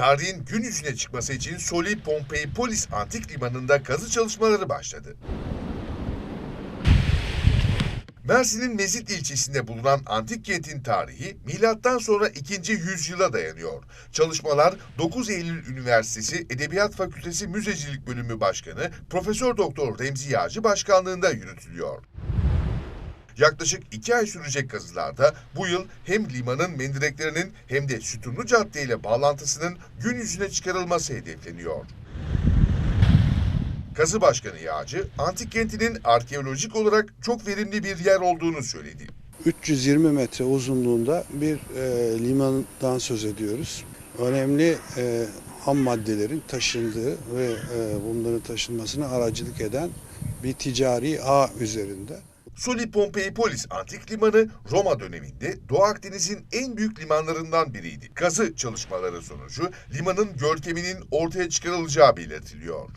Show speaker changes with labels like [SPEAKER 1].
[SPEAKER 1] Tarihin gün yüzüne çıkması için Soli Pompei Polis Antik Limanı'nda kazı çalışmaları başladı. Mersin'in Mezit ilçesinde bulunan antik kentin tarihi milattan sonra 2. yüzyıla dayanıyor. Çalışmalar 9 Eylül Üniversitesi Edebiyat Fakültesi Müzecilik Bölümü Başkanı Profesör Doktor Remzi Yağcı başkanlığında yürütülüyor. Yaklaşık iki ay sürecek kazılarda bu yıl hem limanın mendireklerinin hem de sütunlu cadde ile bağlantısının gün yüzüne çıkarılması hedefleniyor. Kazı Başkanı Yağcı, antik kentinin arkeolojik olarak çok verimli bir yer olduğunu söyledi.
[SPEAKER 2] 320 metre uzunluğunda bir e, limandan söz ediyoruz. Önemli e, ham maddelerin taşındığı ve e, bunların taşınmasına aracılık eden bir ticari ağ üzerinde.
[SPEAKER 1] Soli Pompei Polis Antik Limanı Roma döneminde Doğu Akdeniz'in en büyük limanlarından biriydi. Kazı çalışmaları sonucu limanın görkeminin ortaya çıkarılacağı belirtiliyor.